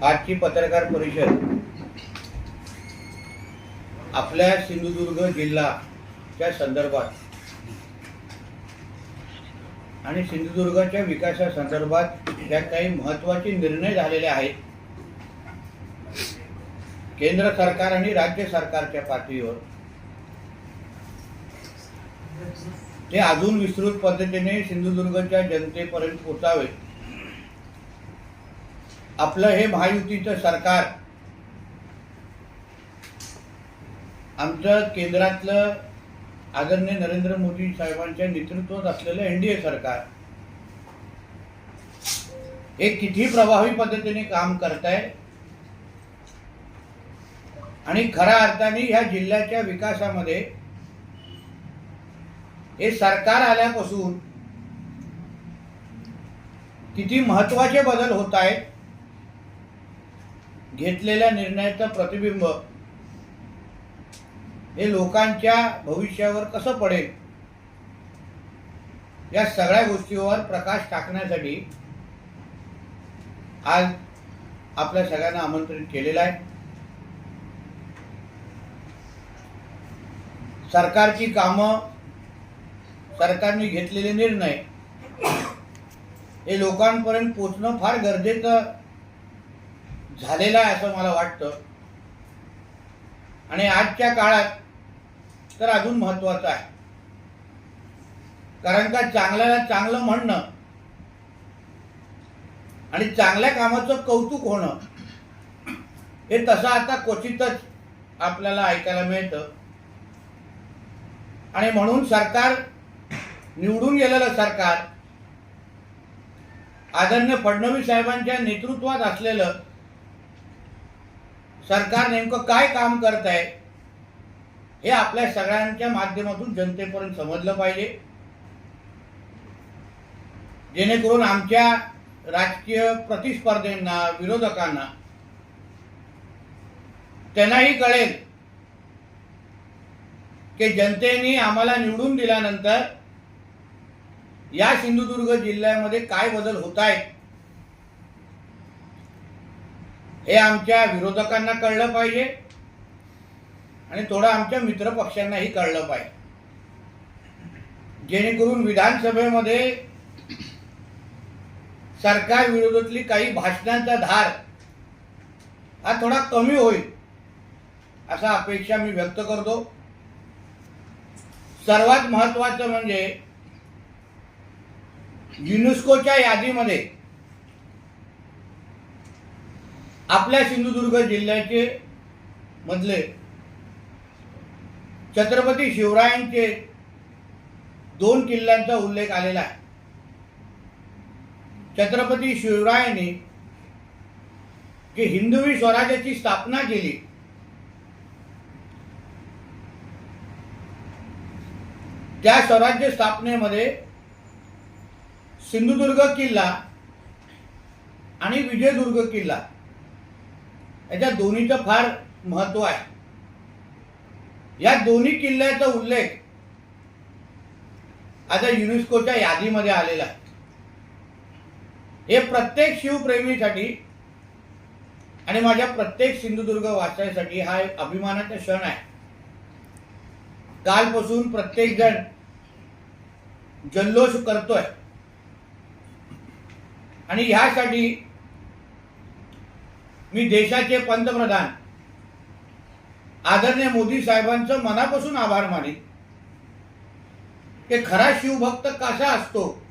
आजची पत्रकार परिषद आपल्या सिंधुदुर्ग जिल्हाच्या संदर्भात आणि सिंधुदुर्गाच्या विकासासंदर्भात ज्या काही महत्त्वाचे निर्णय झालेले आहेत केंद्र सरकार आणि राज्य सरकारच्या पातळीवर ते अजून विस्तृत पद्धतीने सिंधुदुर्गच्या जनतेपर्यंत पोचावेत आपलं हे महायुतीचं सरकार आमचं केंद्रातलं आदरणीय नरेंद्र मोदी साहेबांच्या नेतृत्वात असलेलं एनडीए सरकार हे किती प्रभावी पद्धतीने काम करत आहे आणि खऱ्या अर्थाने ह्या जिल्ह्याच्या विकासामध्ये हे सरकार आल्यापासून किती महत्त्वाचे बदल होत आहेत? घेतलेल्या निर्णयाचं प्रतिबिंब हे लोकांच्या भविष्यावर कसं पडेल? या सगळ्या गोष्टीवर प्रकाश टाकण्यासाठी आज आपल्या सगळ्यांना आमंत्रित केलेलं आहे. सरकारची कामं सरकारने घेतलेले निर्णय हे लोकांपर्यंत पोचणं फार गरजेचं झालेला आहे असं मला वाटतं. आणि आजच्या काळात तर अजून महत्वाचं आहे. कारण का चांगल्याला चांगलं म्हणणं आणि चांगल्या कामाचं कौतुक होणं हे तसं आता क्वचितच आपल्याला ऐकायला मिळतं. आणि म्हणून सरकार निवडून गेलेलं सरकार आदरणीय फडणवीस साहेबांच्या नेतृत्वात असलेलं सरकार नेमकं काय काम करत आहे हे आपल्या सगळ्यांच्या माध्यमातून जनतेपर्यंत समजलं पाहिजे. जेणेकरून आमच्या राजकीय प्रतिस्पर्धींना विरोधकांना त्यांनाही कळेल की जनतेने आम्हाला निवडून दिल्यानंतर या सिंधुदुर्ग जिल्ह्यामध्ये काय बदल होत आहेत. हे आमच्या विरोधकांना कळलं पाहिजे आणि थोडं आमच्या मित्रपक्षांनाही कळलं पाहिजे. जेणेकरून विधानसभेमध्ये सरकार विरोधातली काही भाषणांचा धार हा थोडा कमी होईल असा अपेक्षा मी व्यक्त करतो. सर्वात महत्वाचं म्हणजे युनेस्कोच्या यादीमध्ये आपल्या सिंधुदुर्ग जिल्ह्याचे मधले छत्रपती शिवरायांचे दोन किल्ल्यांचा उल्लेख आलेला आहे. छत्रपती शिवरायांनी जी हिंदवी स्वराज्याची स्थापना केली त्या स्वराज्य स्थापनेमध्ये सिंधुदुर्ग किल्ला आणि विजयदुर्ग किल्ला याच्या दोन्हीचं फार महत्त्व आहे. या दोन्ही किल्ल्याचा उल्लेख आता युनेस्कोच्या यादीमध्ये आलेला आहे. हे प्रत्येक शिवप्रेमीसाठी आणि माझ्या प्रत्येक सिंधुदुर्ग वाचण्यासाठी हा एक अभिमानाचा क्षण आहे. कालपासून प्रत्येक जण जल्लोष करतोय. आणि ह्यासाठी मी देशाचे पंतप्रधान. आदरणीय मोदी साहेबांचं मनापासून आभार मानित ते खरा शिवभक्त कसा असतो?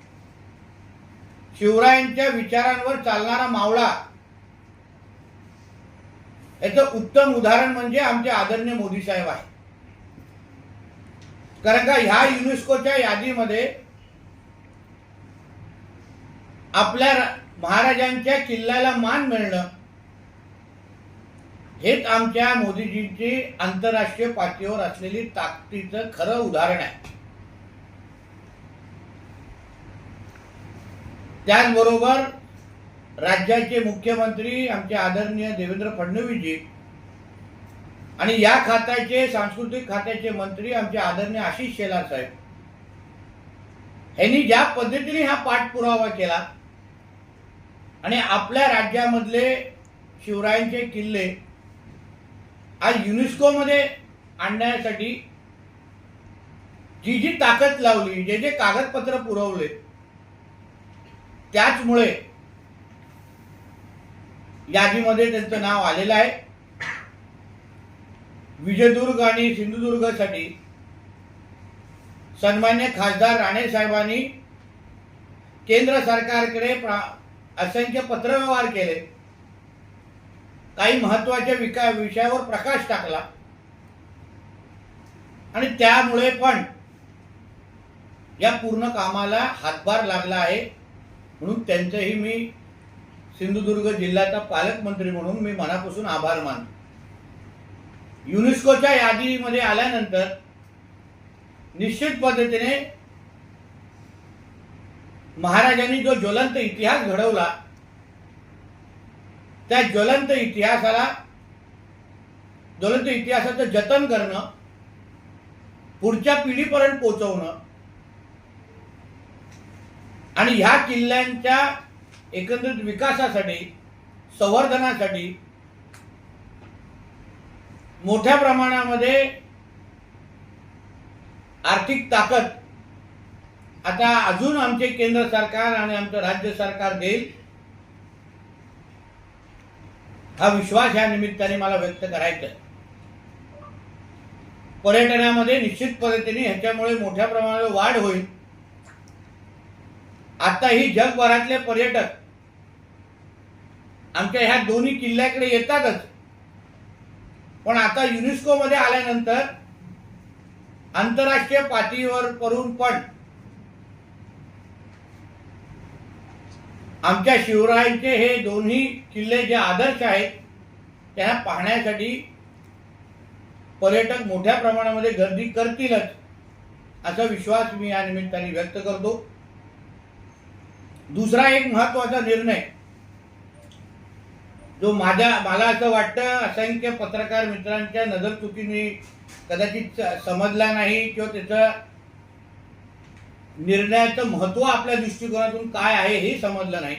शिवरायांच्या विचारांवर चालणारा मावळा. याचं उत्तम उदाहरण म्हणजे आमचे आदरणीय मोदी साहेब आहे. कारण का ह्या युनेस्कोच्या यादीमध्ये आपल्या महाराजांच्या किल्ल्याला मान मिळणं हेच आमच्या मोदीजींची आंतरराष्ट्रीय पातळीवर असलेली ताकदीचं खरं उदाहरण आहे. त्याचबरोबर राज्याचे मुख्यमंत्री आमचे आदरणीय देवेंद्र फडणवीसजी आणि या खात्याचे सांस्कृतिक खात्याचे मंत्री आमचे आदरणीय आशिष शेलार साहेब यांनी ज्या पद्धतीने हा पाठपुरावा केला आणि आपल्या राज्यामधले शिवरायांचे किल्ले आज युनेस्कोमध्ये आणण्यासाठी जी जी ताकद लावली जे जे कागदपत्र पुरवले त्याचमुळे यादीमध्ये त्यांचं नाव आलेलं आहे. विजयदुर्ग आणि सिंधुदुर्गसाठी सन्मान्य खासदार राणे साहेबांनी केंद्र सरकारकडे प्रा असंख्य पत्रव्यवहार केले. काही महत्त्वाच्या विका विषयावर प्रकाश टाकला. आणि त्यामुळे पण या पूर्ण कामाला हातभार लागला आहे. म्हणून त्यांचंही मी सिंधुदुर्ग जिल्ह्याचा पालकमंत्री म्हणून मी मनापासून आभार मानतो. युनेस्कोच्या यादीमध्ये आल्यानंतर निश्चित पद्धतीने महाराजांनी जो ज्वलंत इतिहास घडवला त्या ज्वलंत इतिहासाला ज्वलंत इतिहासाचं जतन करणं पुढच्या पिढीपर्यंत पोचवणं आणि ह्या किल्ल्यांच्या एकंदरीत विकासासाठी संवर्धनासाठी मोठ्या प्रमाणामध्ये आर्थिक ताकद आता अजून आमचे केंद्र सरकार आणि आमचं राज्य सरकार देईल हा विश्वास या निमित्ताने मला व्यक्त करायचा आहे. पर्यटनामध्ये निश्चित पद्धतीने ह्याच्यामुळे मोठ्या प्रमाणावर वाढ होईल आता ही जगभरातले पर्यटक आमच्या ह्या दोन्ही किल्ल्याकडे येतातच पण आता युनेस्को मध्ये आल्यानंतर आंतरराष्ट्रीय पातळीवर करून पण आमच्या शिवरायांचे हे दोन्ही किल्ले जे आदर्श आहेत त्यांना पाहण्यासाठी पर्यटक मोठ्या प्रमाणामध्ये गर्दी करतीलच असा विश्वास मी या निमित्ताने व्यक्त करतो. दुसरा एक महत्त्वाचा निर्णय जो माझ्या मला असं वाटतं असंख्य पत्रकार मित्रांच्या नजर चुकीने कदाचित समजला नाही किंवा त्याचं निर्णयाचं महत्त्व आपल्या दृष्टिकोनातून काय आहे हे समजलं नाही.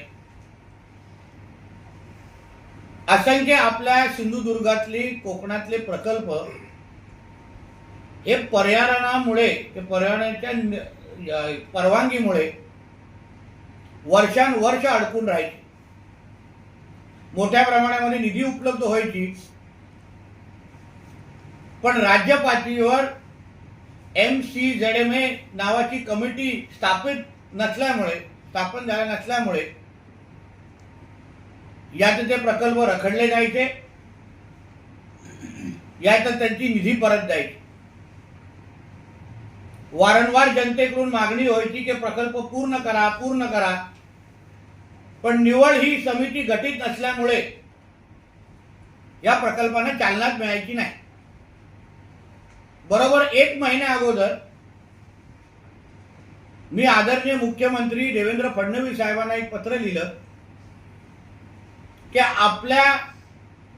असंख्य आपल्या सिंधुदुर्गातली कोकणातले प्रकल्प हे पर्यावरणामुळे ते पर्यावरणाच्या परवानगीमुळे वर्षानुवर्ष अडकून राहायचे. मोठ्या प्रमाणामध्ये निधी उपलब्ध व्हायची पण राज्य पातळीवर M C Z M A नावाची कमिटी स्थापित नसल्यामुळे स्थापन झाल्या नसल्यामुळे यात ते प्रकल्प रखडले जायचे. यात त्यांची निधी परत जायची. वारंवार जनतेकडून मागणी व्हायची की प्रकल्प पूर्ण करा पूर्ण करा. पण निवड ही समिती गठीत नसल्यामुळे या प्रकल्पांना चालनाच मिळायची नाही. बरोबर एक महिन्या अगोदर मी आदरणीय मुख्यमंत्री देवेंद्र फडणवीस साहेबांना एक पत्र लिहिलं की आपल्या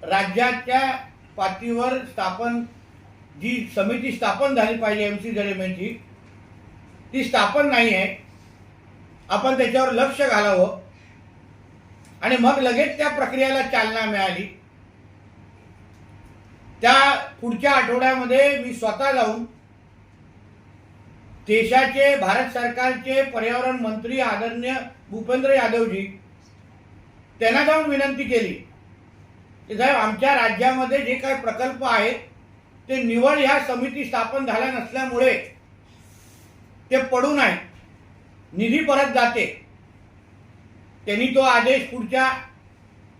राज्याच्या पातळीवर स्थापन जी समिती स्थापन झाली पाहिजे एम सी जडेमेंची ती स्थापन नाही आहे. आपण त्याच्यावर लक्ष घालावं. आणि मग लगेच त्या प्रक्रियेला चालना मिळाली. त्या पुढच्या आठवड्यामध्ये मी स्वतः जाऊन देशाचे भारत सरकारचे पर्यावरण मंत्री आदरणीय भूपेंद्र यादवजी त्यांना जाऊन विनंती केली की साहेब आमच्या राज्यामध्ये जे काही प्रकल्प आहेत ते निवड ह्या समिती स्थापन झाल्या नसल्यामुळे ते पडून आहेत निधी परत जाते. त्यांनी तो आदेश पुढच्या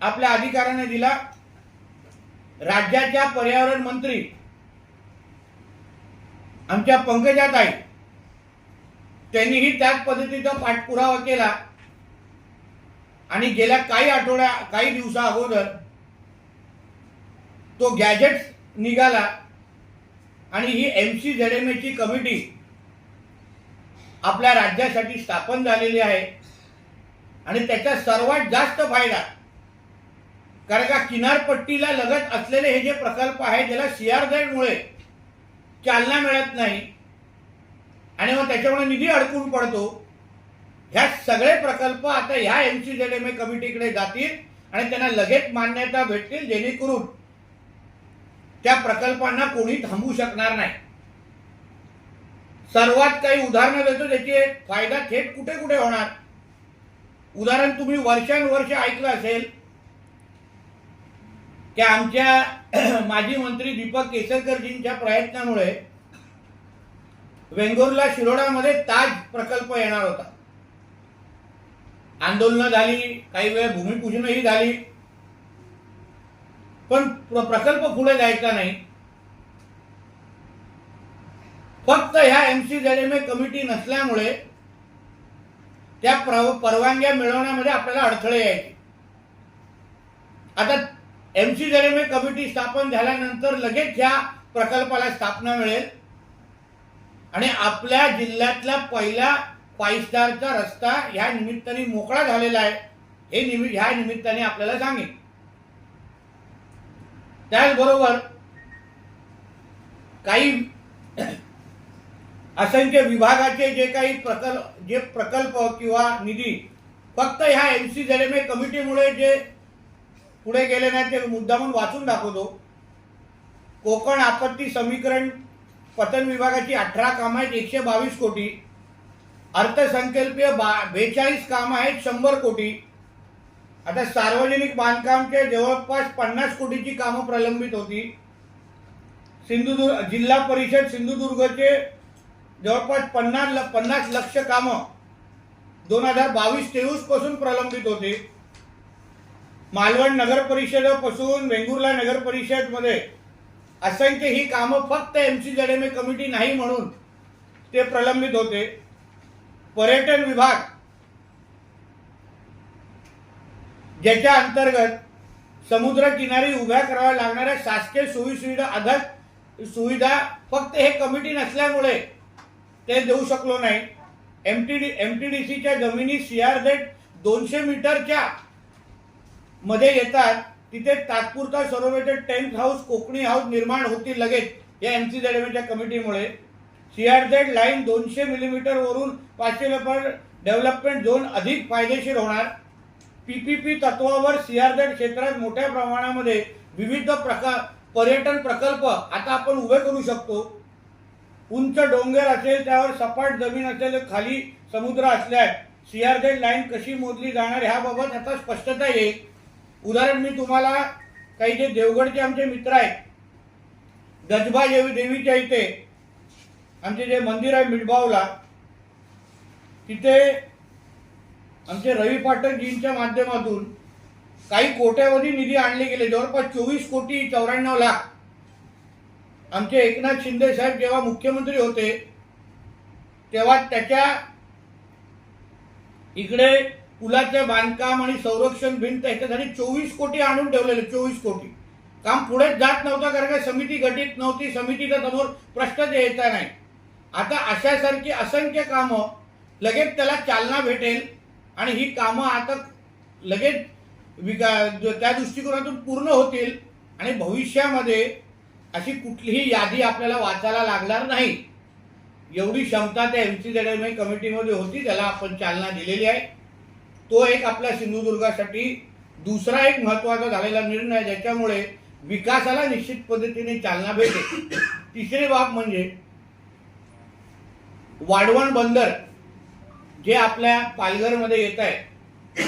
आपल्या अधिकाऱ्याने दिला. राज्याच्या पर्यावरण मंत्री आमच्या पंकजाताई त्यांनीही त्याच पद्धतीचा पाठपुरावा केला. आणि गेल्या काही आठवड्या काही दिवसा अगोदर तो गॅजेट निघाला आणि ही एम सी झेड एम एची कमिटी आपल्या राज्यासाठी स्थापन झालेली आहे. आणि त्याचा सर्वात जास्त फायदा कारण का किनारपट्टीला लगत असलेले हे जे प्रकल्प आहेत ज्याला सीआरझेडमुळे चालना मिळत नाही आणि मग त्याच्यामुळे निधी अडकून पडतो ह्या सगळे प्रकल्प आता ह्या M C Z M A कमिटीकडे जातील आणि त्यांना लगेच मान्यता भेटतील जेणेकरून त्या प्रकल्पांना कोणी थांबवू शकणार नाही. सर्वात काही उदाहरणं देतो त्याचे फायदा थेट कुठे कुठे होणार? उदाहरण तुम्ही वर्षानुवर्ष ऐकलं असेल की आमच्या माजी मंत्री दीपक केसरकरजींच्या प्रयत्नामुळे वेंगुर्ला शिरोडामध्ये ताज प्रकल्प येणार होता. आंदोलनं झाली काही वेळ भूमिपूजनही झाली. पण प्रकल्प पुढे जायचा नाही. फक्त ह्या M C Z M A committee नसल्यामुळे त्या प्र- परवानग्या मिळवण्यामध्ये आपल्याला अडथळे यायचे. आता M C Z A committee स्थापन झाल्यानंतर लगेच ह्या प्रकल्पाला स्थापना मिळेल. आणि आपल्या जिल्ह्यातला पहिला फाईव्ह स्टारचा रस्ता ह्या निमित्ताने मोकळा झालेला आहे. हे निमि ह्या निमित्ताने आपल्याला सांगेन. त्याचबरोबर काही असंख्य विभागाचे जे काही प्रकल्प जे प्रकल्प किंवा निधी फक्त ह्या एम सी झेड ए कमिटीमुळे जे पुढे गेले नाही ते मुद्दामून वाचून दाखवतो. कोकण आपत्ती समीकरण पतन विभागाची अठरा कामं आहेत एकशे बावीस कोटी. अर्थसंकल्पीय बा बेचाळीस कामं आहेत शंभर कोटी. आता सार्वजनिक बांधकामचे जवळपास पन्नास कोटीची कामं प्रलंबित होती. सिंधुदुर्ग जिल्हा परिषद सिंधुदुर्गचे जवळपास पन्नास ल- पन्नास लक्ष कामं दोन हजार बावीस तेवीसपासून प्रलंबित होते. मालवण नगर परिषदेपासून वेंगुर्ला नगर परिषदमध्ये असंख्य ही कामं फक्त M C Z M A committee नाही म्हणून ते प्रलंबित होते. पर्यटन विभाग ज्याच्या अंतर्गत समुद्र किनारी उभ्या कराव्या लागणाऱ्या शासकीय सोयीसुविधा आधार सुविधा फक्त हे कमिटी नसल्यामुळे ते देऊ शकलो नाही. M T D M T D सीच्या जमिनी सी आर झेड दोनशे मीटरच्या मध्ये येतात तिथे तात्पुरता सरोवेटेड टेंट हाऊस कोकणी हाऊस निर्माण होतील लगेच या एम सी झेडच्या कमिटीमुळे. सी आर झेड लाईन दोनशे मिलीमीटर वरून पाचशे मीटर डेव्हलपमेंट झोन अधिक फायदेशीर होणार. पीपीपी तत्वावर सी आर झेड क्षेत्रात मोठ्या प्रमाणामध्ये विविध प्रकार पर्यटन प्रकल्प आता आपण उभे करू शकतो. उंच डोंगर असेल त्यावर सपाट जमीन असेल खाली समुद्र असल्यास सी आर झेड लाईन कशी मोजली जाणार ह्याबाबत आता स्पष्टता येईल. उदाहरण मी तुम्हाला काही जे देवगडचे आमचे मित्र आहेत गजबा देवी देवीच्या इथे आमचे जे मंदिर आहे मिडबावला तिथे आमचे रवी पाटणजींच्या माध्यमातून काही कोट्यावधी निधी आणले गेले. जवळपास चोवीस कोटी चौऱ्याण्णव लाख. आमचे एकनाथ शिंदे साहेब जेव्हा मुख्यमंत्री होते तेव्हा त्याच्या इकडे पुलाचे बांधकाम आणि संरक्षण भिंत ह्याच्यासाठी चोवीस कोटी आणून ठेवलेले चोवीस कोटी. काम पुढेच जात नव्हतं कारण का समिती गठीत नव्हती समितीच्या समोर प्रश्नच यायचा नाही. आता अशासारखी असंख्य कामं लगेच त्याला चालना भेटेल आणि ही कामं आता लगेच विका त्या दृष्टिकोनातून पूर्ण होतील आणि भविष्यामध्ये अशी कुठलीही यादी आपल्याला वाचायला लागणार नाही. एवढी क्षमता त्या एम सी झेड कमिटीमध्ये होती त्याला आपण चालना दिलेली आहे. तो एक आपल्या सिंधुदुर्गासाठी दुसरा एक महत्त्वाचा झालेला निर्णय ज्याच्यामुळे विकासाला निश्चित पद्धतीने चालना भेटेल. तिसरी बाब म्हणजे वाढवण बंदर जे आपल्या पालघरमध्ये येत आहे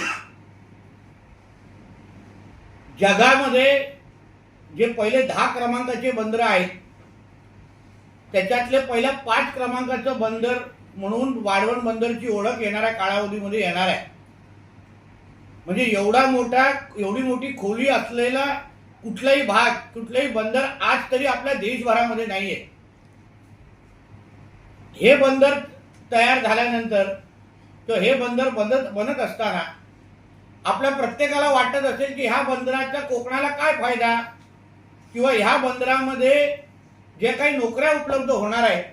जगामध्ये जे पहिले दहा क्रमांकाचे बंदर आहेत त्याच्यातले पहिल्या पाच क्रमांकाचं बंदर म्हणून वाढवण बंदरची ओळख येणाऱ्या कालावधीमध्ये येणार आहे. म्हणजे एवढा मोठा एवढी मोठी खोली असलेला कुठलाही भाग कुठलाही बंदर आज तरी आपल्या देशभरामध्ये नाहीये. हे बंदर तयार झाल्यानंतर तर हे बंदर बनत बनत असताना आपल्या प्रत्येकाला वाटत असेल की ह्या बंदराचा कोकणाला काय फायदा? किंवा ह्या बंदरामध्ये जे काही नोकऱ्या उपलब्ध होणार आहेत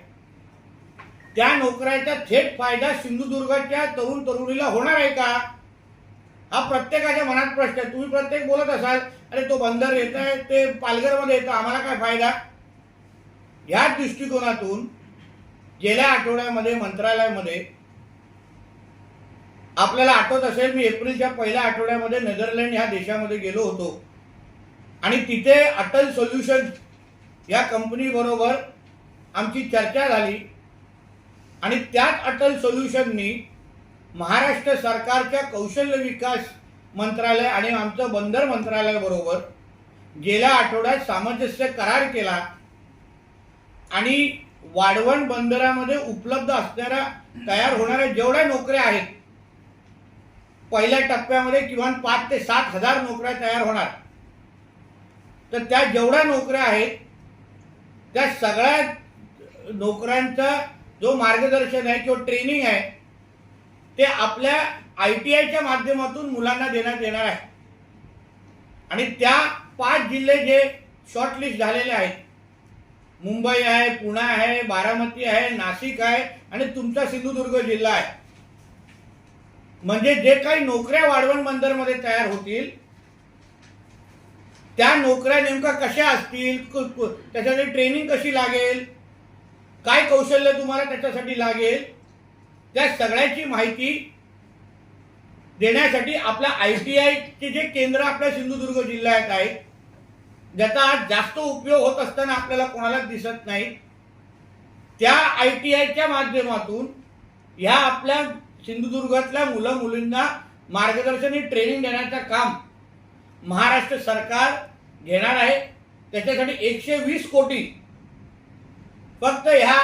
त्या नोकऱ्याचा थेट फायदा सिंधुदुर्गाच्या तरुण तरुणीला होणार आहे का? हा प्रत्येकाच्या मनात प्रश्न आहे. तुम्ही प्रत्येक बोलत असाल अरे तो बंदर येत आहे ते पालघरमध्ये येतं आम्हाला काय फायदा? या दृष्टिकोनातून गेल्या आठवड्यामध्ये मंत्रालयामध्ये आपल्याला आठवत असेल मी एप्रिलच्या पहिल्या आठवड्यामध्ये नेदरलँड ह्या देशामध्ये गेलो होतो. आणि तिथे अटल सोल्युशन या कंपनीबरोबर आमची चर्चा झाली. आणि त्याच अटल सोल्युशननी महाराष्ट्र सरकारच्या कौशल्य विकास मंत्रालय आणि आमचं बंदर मंत्रालयाबरोबर गेल्या आठवड्यात सामंजस्य करार केला आणि वाढवण बंदरामध्ये उपलब्ध असणाऱ्या तयार होणाऱ्या जेवढ्या नोकऱ्या आहेत पहिल्या टप्प्यामध्ये किमान पाच ते सात हजार नोकऱ्या तयार होणार. तर त्या जेवढ्या नोकऱ्या आहेत त्या सगळ्या नोकऱ्यांचा जो मार्गदर्शन आहे किंवा ट्रेनिंग आहे ते आपल्या आय टी आयच्या माध्यमातून मुलांना देण्यात येणार आहे. आणि त्या पाच जिल्हे जे शॉर्टलिस्ट झालेले आहेत मुंबई आहे पुणे आहे बारामती आहे नाशिक आहे आणि तुमचा सिंधुदुर्ग जिल्हा आहे. म्हणजे जे काही नोकऱ्या वाढवण बंदरमध्ये तयार होतील त्या नोकऱ्या नेमका कशा असतील त्याच्यासाठी ट्रेनिंग कशी लागेल काय कौशल्य तुम्हाला त्याच्यासाठी लागेल त्या सगळ्याची माहिती देण्यासाठी आपल्या आय टी आयचे जे केंद्र आपल्या सिंधुदुर्ग जिल्ह्यात आहे ज्याचा आज जास्त उपयोग होत असताना आपल्याला कोणालाच दिसत नाही त्या आय टी आयच्या माध्यमातून ह्या आपल्या सिंधुदुर्गातल्या मुलं मुलींना मार्गदर्शन ट्रेनिंग देण्याचं काम महाराष्ट्र सरकार घेणार आहे. त्याच्यासाठी एकशे वीस कोटी फक्त ह्या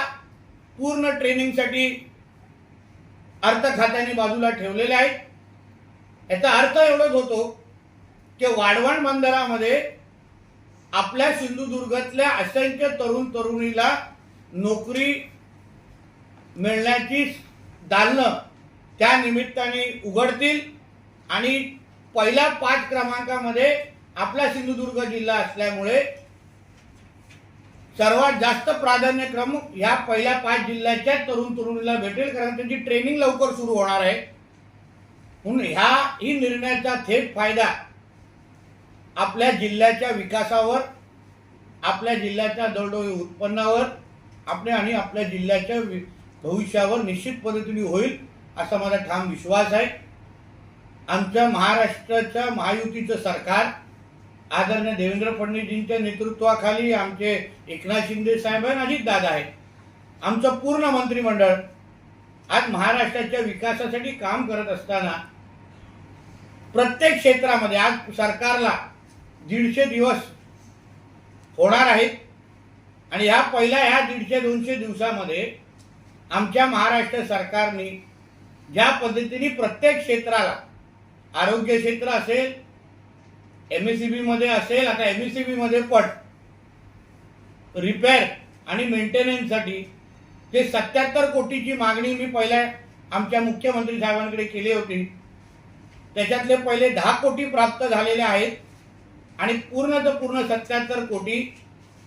पूर्ण ट्रेनिंगसाठी अर्थ खात्याने बाजूला ठेवलेले आहेत. याचा अर्थ एवढंच होतो की वाढवण बंदरामध्ये आपल्या सिंधुदुर्गातल्या असंख्य तरुण तरुणीला नोकरी मिळण्याची दालनं त्या निमित्ताने उघडतील. आणि पहिल्या पाच क्रमांकामध्ये आपला सिंधुदुर्ग जिल्हा असल्यामुळे सर्वात जास्त प्राधान्यक्रम ह्या पहिल्या पाच जिल्ह्याच्या तरुण तरुणीला भेटेल कारण त्यांची ट्रेनिंग लवकर सुरू होणार आहे. म्हणून ह्या ही निर्णयाचा थेट फायदा आपल्या जिल्ह्याच्या विकासावर आपल्या जिल्ह्याच्या दरडोई उत्पन्नावर आपल्या आणि आपल्या जिल्ह्याच्या वि- भविष्यावर निश्चित पद्धतीने होईल असा माझा ठाम विश्वास आहे. आमच्या महाराष्ट्राच्या महायुतीचं सरकार आदरणीय देवेंद्र फडणवीसजींच्या नेतृत्वाखाली आमचे एकनाथ शिंदे साहेब आणि अजितदादा आहेत. आमचं पूर्ण मंत्रिमंडळ आज महाराष्ट्राच्या विकासासाठी काम करत असताना प्रत्येक क्षेत्रामध्ये आज सरकारला दीडशे दिवस होणार आहेत. आणि ह्या पहिल्या ह्या दीडशे दोनशे दिवसामध्ये आमच्या महाराष्ट्र सरकारने ज्या पद्धतीने प्रत्येक क्षेत्राला आरोग्य क्षेत्र असेल एममध्ये सी बीमध्ये असेल आता एममध्ये सी बीमध्ये रिपेअर आणि मेंटेनन्ससाठी जे सत्याहत्तर कोटीची मागणी मी पहिल्या आमच्या मुख्यमंत्री साहेबांकडे केली होती त्याच्यातले पहिले दहा कोटी प्राप्त झालेले आहेत आणि पूर्ण तर पूर्ण सत्याहत्तर कोटी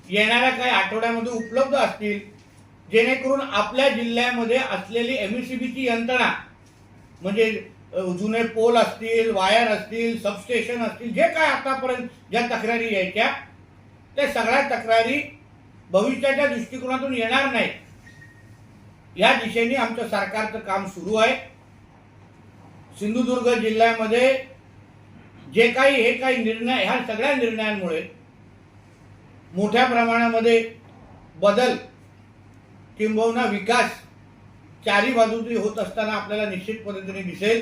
येणाऱ्या काही आठवड्यामध्ये उपलब्ध असतील जेणेकरून आपल्या जिल्ह्यामध्ये असलेली एम सी यंत्रणा म्हणजे जुने पोल असतील वायर असतील सबस्टेशन असतील जे काय आतापर्यंत ज्या तक्रारी यायच्या त्या सगळ्या तक्रारी भविष्याच्या दृष्टिकोनातून येणार नाही या दिशेने आमचं सरकारचं काम सुरू आहे. सिंधुदुर्ग जिल्ह्यामध्ये जे काही हे काही निर्णय ह्या सगळ्या निर्णयांमुळे मोठ्या प्रमाणामध्ये बदल किंबहुना विकास चारी बाजूनी होत असताना आपल्याला निश्चित पद्धतीने दिसेल.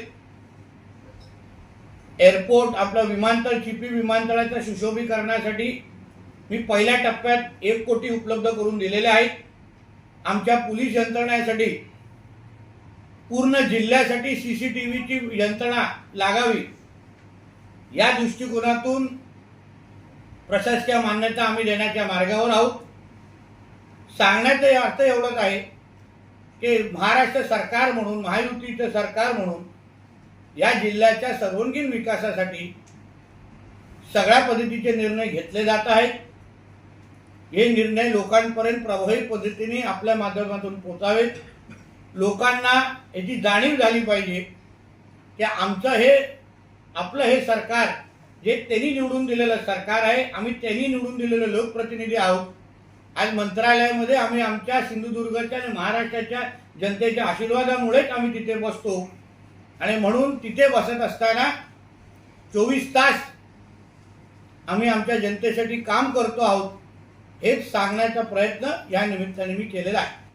एअरपोर्ट आपलं विमानतळ चिपी विमानतळाच्या सुशोभीकरणासाठी मी पहिल्या टप्प्यात एक कोटी उपलब्ध करून दिलेले आहेत. आमच्या पोलीस यंत्रणेसाठी पूर्ण जिल्ह्यासाठी सी सी टी व्हीची यंत्रणा लागावी. या दृष्टिकोनातून प्रशासकीय मान्यता आम्ही देण्याच्या मार्गावर आहोत. सांगण्याचा अर्थ एवढंच आहे की महाराष्ट्र सरकार म्हणून महायुतीचं सरकार म्हणून या जिल्ह्याच्या सर्वांगीण विकासासाठी सगळ्या पद्धतीचे निर्णय घेतले जात आहेत. हे निर्णय लोकांपर्यंत प्रभावी पद्धतीने आपल्या माध्यमातून पोचावेत लोकांना याची जाणीव झाली पाहिजे की आमचं हे आपलं हे सरकार जे त्यांनी निवडून दिलेलं सरकार आहे आम्ही त्यांनी निवडून दिलेले लोकप्रतिनिधी आहोत. आज मंत्रालयामध्ये आम्ही आमच्या सिंधुदुर्गाच्या आणि महाराष्ट्राच्या जनतेच्या आशीर्वादामुळेच आम्ही तिथे बसतो. आणि म्हणून तिथे बसत असताना चोवीस तास आम्ही आमच्या जनतेसाठी काम करतो आहोत हेच सांगण्याचा प्रयत्न या निमित्ताने मी केलेला आहे.